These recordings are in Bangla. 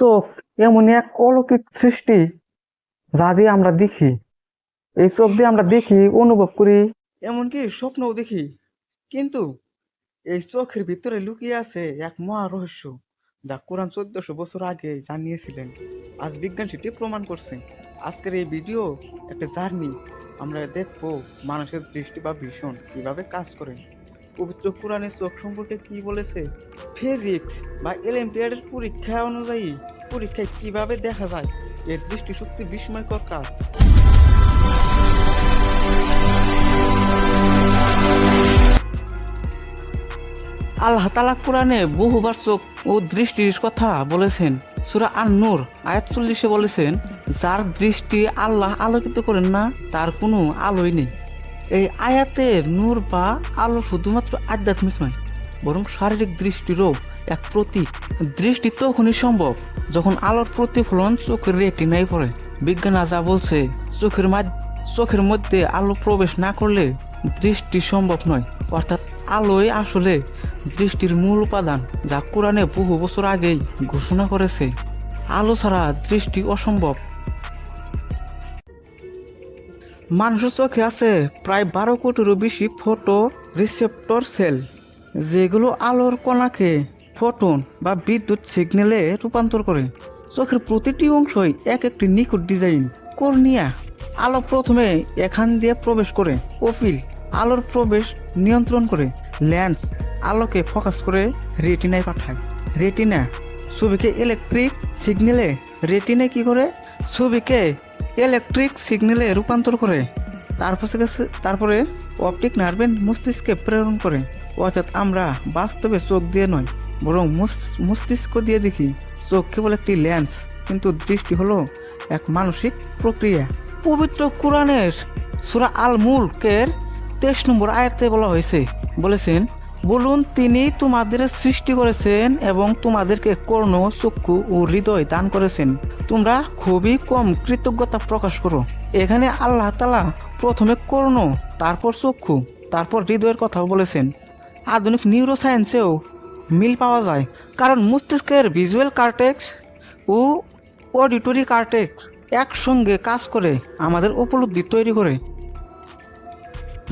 চোখ এমন এক অলৌকিক সৃষ্টি যা দিয়ে আমরা দেখি। এই চোখ দিয়ে আমরা দেখি, অনুভব করি। এমনকি স্বপ্নও দেখি। কিন্তু এই চোখের ভিতরে লুকিয়ে আছে এক মহা রহস্য যা কোরআন চোদ্দশো বছর আগে জানিয়েছিলেন। আজ বিজ্ঞান সেটি প্রমাণ করছে। আজকের এই ভিডিও, একটা জার্নি। আমরা দেখব মানুষের দৃষ্টি বা ভীষণ কীভাবে কাজ করে। পবিত্র কোরআনের চোখ সম্পর্কে কি বলেছে? ফিজিক্স বা এলিম্পিয়াডের পরীক্ষা অনুযায়ী পরীক্ষায় কীভাবে দেখা যায়? এই দৃষ্টিশক্তি বিস্ময়কর কাজ। আল্লাহ তালা কোরআনে বহুবার চোখ ও দৃষ্টির কথা বলেছেন। সুরা আন নূর আয়াত চল্লিশে বলেছেন, যার দৃষ্টি আল্লাহ আলোকিত করেন না, তার কোনো আলোই নেই। এই আয়াতের নূর বা আলো শুধুমাত্র আধ্যাত্মিক নয়, বরং শারীরিক দৃষ্টিরও এক প্রতীক। দৃষ্টি তখনই সম্ভব যখন আলোর প্রতিফলন চোখের রেটিনায় পড়ে। বিজ্ঞান যা বলছে, চোখের চোখের মধ্যে আলো প্রবেশ না করলে দৃষ্টি সম্ভব নয়। অর্থাৎ আলোয় আসলে দৃষ্টির মূল উপাদান যা কোরআনে বহু বছর আগেই ঘোষণা করেছে। আলো ছাড়া দৃষ্টি অসম্ভব। মানুষের চোখে আছে প্রায় বারো কোটিরও বেশি ফটো রিসেপ্টর সেল, যেগুলো আলোর কণাকে ফোটন বা বিদ্যুৎ সিগন্যালে রূপান্তর করে। চোখের প্রতিটি অংশই এক একটি নিখুঁত ডিজাইন। কর্নিয়া, আলো প্রথমে এখান দিয়ে প্রবেশ করে। কপিল আলোর প্রবেশ নিয়ন্ত্রণ করে। ল্যান্স, আলোকে ফোকাস করে রেটিনায় পাঠায়। রেটিনা, ছবিকে ইলেকট্রিক সিগন্যালে। রেটিনে কি করে? ছবিকে ইলেকট্রিক সিগন্যালে রূপান্তর করে। তারপর তারপরে অপটিক নার্ভেন মস্তিষ্কে প্রেরণ করে। অর্থাৎ আমরা বাস্তবে চোখ দিয়ে নয় বরং মস- মস্তিষ্ক দিয়ে দেখি চোখ কেবল একটি লেন্স, কিন্তু দৃষ্টি হলো এক মানসিক প্রক্রিয়া। পবিত্র কোরআনের সুরা আল মুলকের তেইশ নম্বর আয়াতে বলা হয়েছে, বলেছেন, বলুন, তিনি তোমাদের সৃষ্টি করেছেন এবং তোমাদেরকে কর্ণ, চক্ষু ও হৃদয় দান করেছেন। তোমরা খুবই কম কৃতজ্ঞতা প্রকাশ করো। এখানে আল্লাহ তালা প্রথমে কর্ণ, তারপর চক্ষু, তারপর হৃদয়ের কথা বলেছেন। আধুনিক নিউরো সায়েন্সেও মিল পাওয়া যায়। কারণ মস্তিষ্কের ভিজুয়াল কার্টেক্স ও অডিটরি কার্টেক্স একসঙ্গে কাজ করে, আমাদের উপলব্ধি তৈরি করে।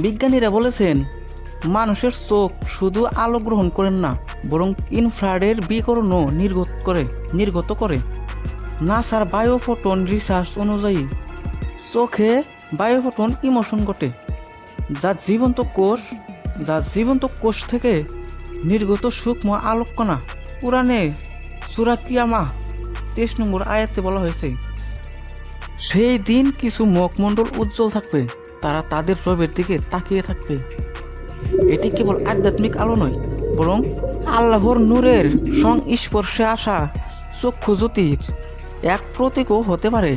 বিজ্ঞানীরা বলেছেন, মানুষের চোখ শুধু আলো গ্রহণ করেন না, বরং ইনফ্রারের বিকরণও নির্গত করে নির্গত করে। নাসার বায়োফোটন রিসার্চ অনুযায়ী, চোখে বায়োফোটন ইমোশন ঘটে, যা জীবন্ত কোষ, যা জীবন্ত কোষ থেকে নির্গত সূক্ষ্ম আলোককণা পুরাণে সুরা কিয়ামা তেইশ নম্বর আয়াতে বলা হয়েছে, সেই দিন কিছু মুখমণ্ডল উজ্জ্বল থাকবে, তারা তাদের রবের দিকে তাকিয়ে থাকবে। এটি কেবল আধ্যাত্মিক আলো নয়, বরং আল্লাহর নূরের সংস্পর্শে আসা চক্ষু জ্যোতির এক প্রতীকও হতে পারে।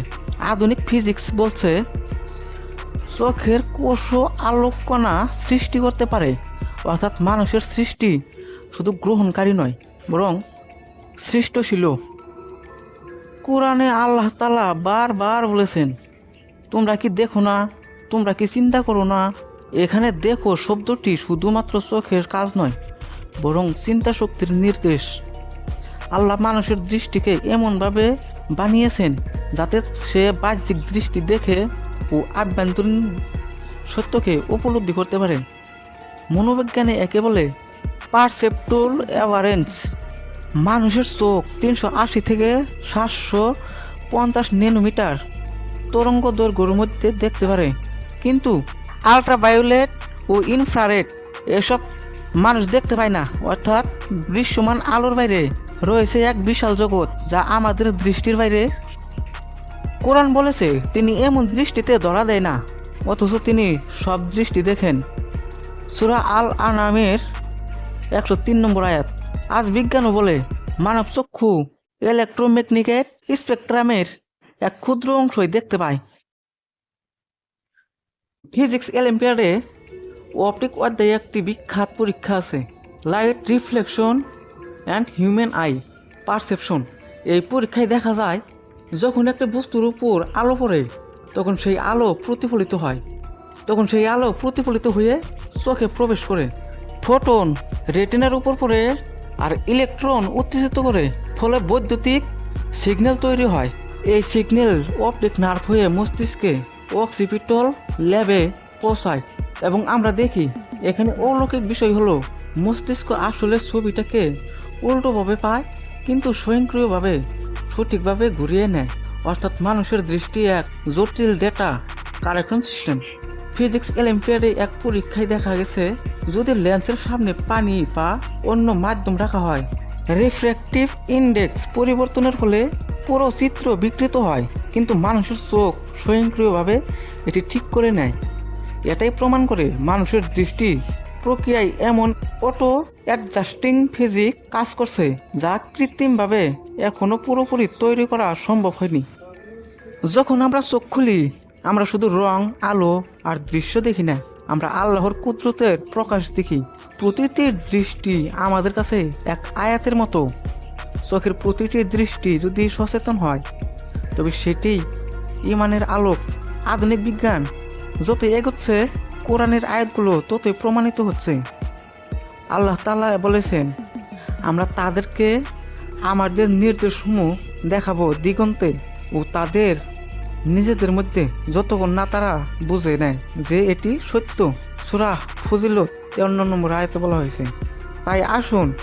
আধুনিক ফিজিক্স বলছে, চোখের কোষ আলোককণা সৃষ্টি করতে পারে। অর্থাৎ মানুষের সৃষ্টি শুধু গ্রহণকারী নয়, বরং সৃষ্ট ছিল। কোরআনে আল্লাহ তালা বারবার বলেছেন, তোমরা কি দেখো না? তোমরা কি চিন্তা করো না? এখানে দেখো, শব্দটি শুধুমাত্র চোখের কাজ নয়, বরং চিন্তা শক্তির নির্দেশ। আল্লাহ মানুষের দৃষ্টিকে এমনভাবে বানিয়েছেন যাতে সে বাহ্যিক দৃষ্টি দেখে ও আভ্যন্তরীণ সত্যকে উপলব্ধি করতে পারে। মনোবিজ্ঞানে একে বলে পারসেপ্টুল অ্যাভারেন্স মানুষের চোখ তিনশো আশি থেকে সাতশো পঞ্চাশ নেনোমিটার তরঙ্গ দৈর্ঘ্যের মধ্যে দেখতে পারে। কিন্তু আলট্রাভায়োলেট ও ইনফ্রারেড এসব মানুষ দেখতে পায় না। অর্থাৎ দৃশ্যমান আলোর বাইরে রয়েছে এক বিশাল জগৎ যা আমাদের দৃষ্টির বাইরে। কোরআন বলেছে, তিনি এমন দৃষ্টিতে ধরা দেয় না। অথচ তিনি সব দৃষ্টি দেখেন। সুরা আল আনামের একশো তিন নম্বর আয়াত। আজ বিজ্ঞানও বলে, মানব চক্ষু ইলেকট্রোমেকনিকের স্পেকট্রামের এক ক্ষুদ্র অংশই দেখতে পায়। ফিজিক্স অলিম্পিয়াডে অপটিক অধ্যায়ে একটি বিখ্যাত পরীক্ষা আছে light reflection and human eye perception এই পরীক্ষায় দেখা যায়, যখন একটা বস্তুর উপর আলো পড়ে, তখন সেই আলো প্রতিফলিত হয়। তখন সেই আলো প্রতিফলিত হয়ে চোখে প্রবেশ করে। ফোটন রেটিনার উপর পড়ে আর ইলেকট্রন উত্তেজিত করে, ফলে বৈদ্যুতিক সিগন্যাল তৈরি হয়। এই সিগন্যাল অপটিক নার্ভ হয়ে মস্তিষ্কে অক্সিপিটল ল্যাবে পৌঁছায় এবং আমরা দেখি এখানে অলৌকিক বিষয় হলো, মস্তিষ্ক আসলে ছবিটাকে উল্টোভাবে পায়, কিন্তু স্বয়ংক্রিয়ভাবে সঠিকভাবে ঘুরিয়ে নেয়। অর্থাৎ মানুষের দৃষ্টি এক জটিল ডেটা কারেকশন সিস্টেম ফিজিক্স অলিম্পিয়াডে এক পরীক্ষায় দেখা গেছে, যদি লেন্সের সামনে পানি বা অন্য মাধ্যম রাখা হয়, রিফ্র্যাক্টিভ ইন্ডেক্স পরিবর্তনের ফলে পুরো চিত্র বিকৃত হয়, কিন্তু মানুষের চোখ স্বয়ংক্রিয়ভাবে এটি ঠিক করে নেয়। এটাই প্রমাণ করে মানুষের দৃষ্টি প্রক্রিয়ায় এমন অটো অ্যাডজাস্টিং ফিজিক কাজ করছে, যা কৃত্রিমভাবে এখনও পুরোপুরি তৈরি করা সম্ভব হয়নি। যখন আমরা চোখ খুলি আমরা শুধু রং, আলো আর দৃশ্য দেখি না, আমরা আল্লাহর কুদরতের প্রকাশ দেখি। প্রতিটি দৃষ্টি আমাদের কাছে এক আয়াতের মতো। চোখের প্রতিটি দৃষ্টি যদি সচেতন হয়, তবে সেটি ইমানের আলোক, আধুনিক বিজ্ঞান যত এগোচ্ছে, কোরআনের আয়াতগুলো ততই প্রমাণিত হচ্ছে। আল্লাহ তাআলা বলেছেন, আমরা তাদেরকে আমাদের নির্দেশসমূহ দেখাবো দিগন্তে ও তাদের নিজেদের মধ্যে যতক্ষণ না তারা বুঝে নেয় যে এটি সত্য সুরা ফজিলত অন্য নম্বর আয়তে বলা হয়েছে। তাই আসুন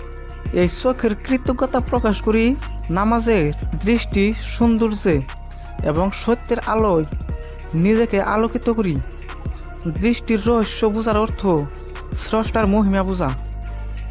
এই চোখের কৃতজ্ঞতা প্রকাশ করি নামাজের দৃষ্টি, সৌন্দর্যে এবং সত্যের আলোয় নিজেকে আলোকিত করি। দৃষ্টির রহস্য বোঝার অর্থ স্রষ্টার মহিমা বোঝা।